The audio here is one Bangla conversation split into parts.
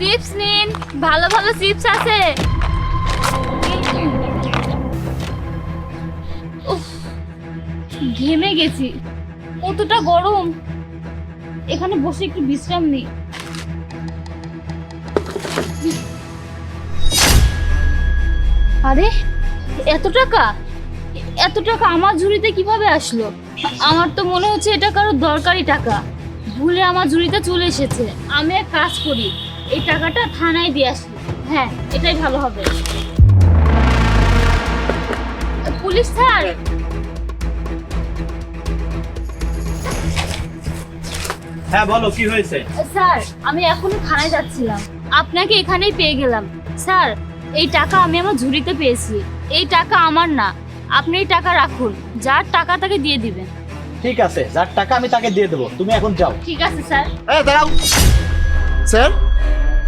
চিপস নিন, ভালো ভালো চিপস আছে। ঘেমে গেছি। কতটা গরম। এখানে বসে একটু বিশ্রাম নিই। আরে, এত টাকা? এত টাকা আমার ঝুড়িতে কীভাবে আসলো? আমার তো মনে হচ্ছে এটা কারও দরকারি টাকা। ভুলে আমার ঝুড়িতে চলে এসেছে। আমি এক কাজ করি। এই টাকাটা থানায় দিয়ে আসি হ্যাঁ এটাই ভালো হবে। Police sir? হ্যাঁ বলো কি হয়েছে? স্যার আমি এখনই থানায় যাচ্ছিলাম। আপনাকে এখানেই পেয়ে গেলাম। স্যার এই টাকা আমি আমার ঝুড়িতে পেয়েছি। এই টাকা আমার না। আপনি এই টাকা রাখুন। যার টাকা তাকে দিয়ে দিবেন। ঠিক আছে যার টাকা আমি তাকে দিয়ে দেবো। তুমি এখন যাও। ঠিক আছে স্যার। দাঁড়াও। স্যার?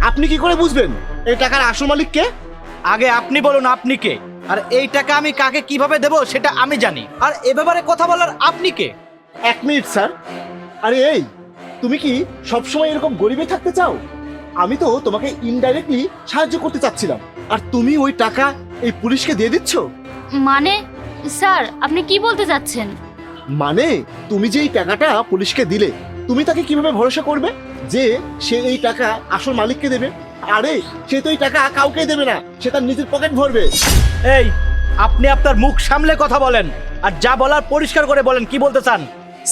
আপনি কি করে বুঝবেন? এই টাকার আসল মালিক কে? আগে আপনি বলুন আপনি কে? আর এই টাকা আমি কাকে কীভাবে দেব সেটা আমি জানি। আর এ ব্যাপারে কথা বলার আপনি কে? এক মিনিট স্যার। আরে এই তুমি কি সবসময় এরকম গরিবে থাকতে চাও? আমি তো তোমাকে ইনডাইরেক্টলি সাহায্য করতে চাচ্ছিলাম। আর তুমি ওই টাকা এই পুলিশকে দিয়ে দিচ্ছ? মানে? স্যার আপনি কি বলতে চাচ্ছেন? মানে তুমি যে এই টাকাটা পুলিশকে দিলে তুমি তাকে কীভাবে ভরসা করবে? যে সে এই টাকা আসল মালিককে দেবে আরে সে তো এই টাকা কাউকে দেবে না সে তার নিজের পকেট ভরবে। এই আপনি আপনার মুখ সামলে কথা বলেন আর যা বলার পরিষ্কার করে বলেন কি বলতে চান?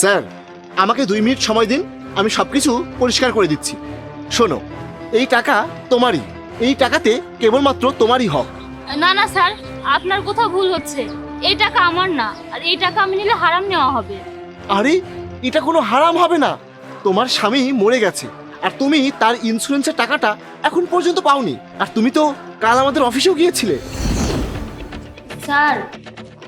স্যার আমাকে দুই মিনিট সময় দিন আমি সবকিছু পরিষ্কার করে দিচ্ছি। শোনো এই টাকা তোমারই এই টাকাতে কেবলমাত্র তোমারই হক। না না স্যার আপনার কোথাও ভুল হচ্ছে। এই টাকা আমার না আর এই টাকা আমি নিলে হারাম নেওয়া হবে। আরে এটা কোনো হারাম হবে না। তোমার স্বামী মরে গেছে আর তুমি তার ইন্স্যুরেন্সের টাকাটা এখন পর্যন্ত পাওনি। আর তুমি তো কাল আমাদের অফিসেও গিয়েছিলে। স্যার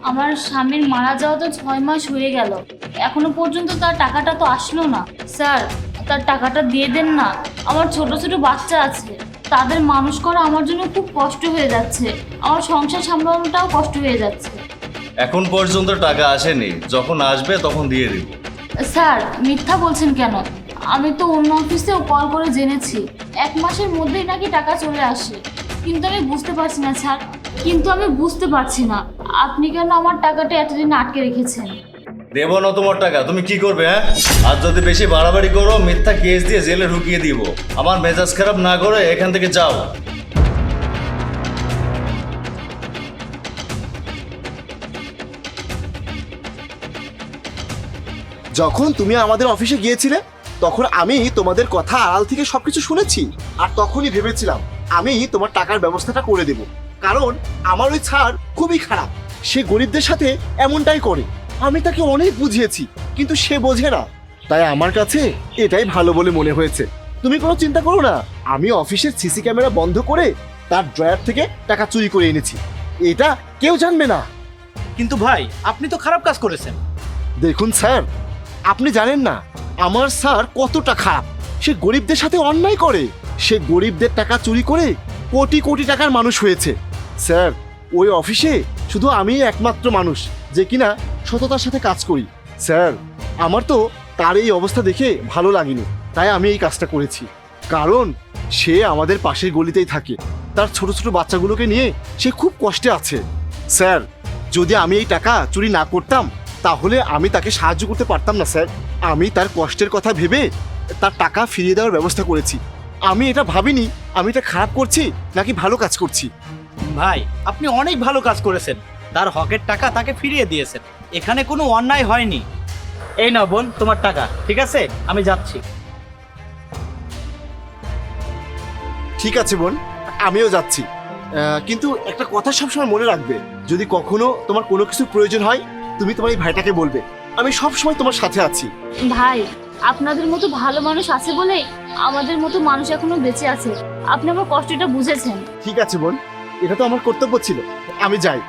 আমার স্বামীর মারা যাওয়া তো ছয় মাস হয়ে গেল। এখনও পর্যন্ত তার টাকাটা তো আসলো না। স্যার তার টাকাটা দিয়ে দেন না। আমার ছোট ছোট বাচ্চা আছে। তাদের মানুষ করা আমার জন্য খুব কষ্ট হয়ে যাচ্ছে। আমার সংসার সামলানোটাও কষ্ট হয়ে যাচ্ছে। এখন পর্যন্ত টাকা আসেনি। যখন আসবে তখন দিয়ে দিব। স্যার, মিথ্যা বলছেন কেন? আমি তো অন্য অফিসেও কল করে জেনেছি। এক মাসের মধ্যেই নাকি টাকা চলে আসে। কিন্তু আমি বুঝতে পারছি না, স্যার। কিন্তু আমি বুঝতে পারছি না। আপনি কেন আমার টাকাটা এতদিন আটকে রেখেছেন? দেবো না তোমার টাকা। তুমি কি করবে হ্যাঁ? আর যদি বেশি বাড়াবাড়ি করো, মিথ্যা কেস দিয়ে জেলে ঢুকিয়ে দিব। আমার মেজাজ খারাপ না করে এখান থেকে যাও। যখন তুমি আমাদের অফিসে গিয়েছিলে তখন আমি তোমাদের কথা আড়াল থেকে সবকিছু শুনেছি। আর তখনই ভেবেছিলাম আমি তোমার টাকার ব্যবস্থাটা করে দেব। কারণ আমার ওই ছাড় খুবই খারাপ। সে গরিবদের সাথে এমনটাই করে। আমি তাকে অনেক বুঝিয়েছি কিন্তু সে বোঝে না। তাই আমার কাছে এটাই ভালো বলে মনে হয়েছে। তুমি কোনো চিন্তা করো না। আমি অফিসের সিসি ক্যামেরা বন্ধ করে তার ড্রয়ার থেকে টাকা চুরি করে এনেছি। এটা কেউ জানবে না। কিন্তু ভাই আপনি তো খারাপ কাজ করেছেন। দেখুন স্যার আপনি জানেন না, আমার স্যার কতটা খারাপ। সে গরিবদের সাথে অন্যায় করে। সে গরিবদের টাকা চুরি করে কোটি কোটি টাকার মানুষ হয়েছে। স্যার, ওই অফিসে শুধু আমি একমাত্র মানুষ যে কিনা সততার সাথে কাজ করি। স্যার, আমার তো তার এই অবস্থা দেখে ভালো লাগেনি, তাই আমি এই কাজটা করেছি। কারণ সে আমাদের পাশের গলিতেই থাকে। তার ছোট ছোট বাচ্চাগুলোকে নিয়ে সে খুব কষ্টে আছে। স্যার, যদি আমি এই টাকা চুরি না করতাম তাহলে আমি তাকে সাহায্য করতে পারতাম না স্যার। আমি তার কষ্টের কথা ভেবে তার টাকা ফিরিয়ে দেওয়ার ব্যবস্থা করেছি। আমি এটা ভাবিনি আমি এটা খারাপ করছি নাকি ভালো কাজ করছি? ভাই আপনি অনেক ভালো কাজ করেছেন। তার হকের টাকা তাকে ফিরিয়ে দিয়েছেন। এখানে কোনো অন্যায় হয়নি। এই না বোন তোমার টাকা ঠিক আছে? আমি যাচ্ছি। ঠিক আছে বোন আমিও যাচ্ছি। আহ, কিন্তু একটা কথা সবসময় মনে রাখবে যদি কখনো তোমার কোনো কিছু প্রয়োজন হয় তুমি তোমার এই ভাইটাকে বলবে। আমি সব সময় তোমার সাথে আছি। ভাই আপনাদের মতো ভালো মানুষ আছে বলে আমাদের মতো মানুষ এখনও বেঁচে আছে। আপনি আমার কষ্টটা বুঝেছেন। ঠিক আছে বোন এটা তো আমার কর্তব্য ছিল। আমি যাই।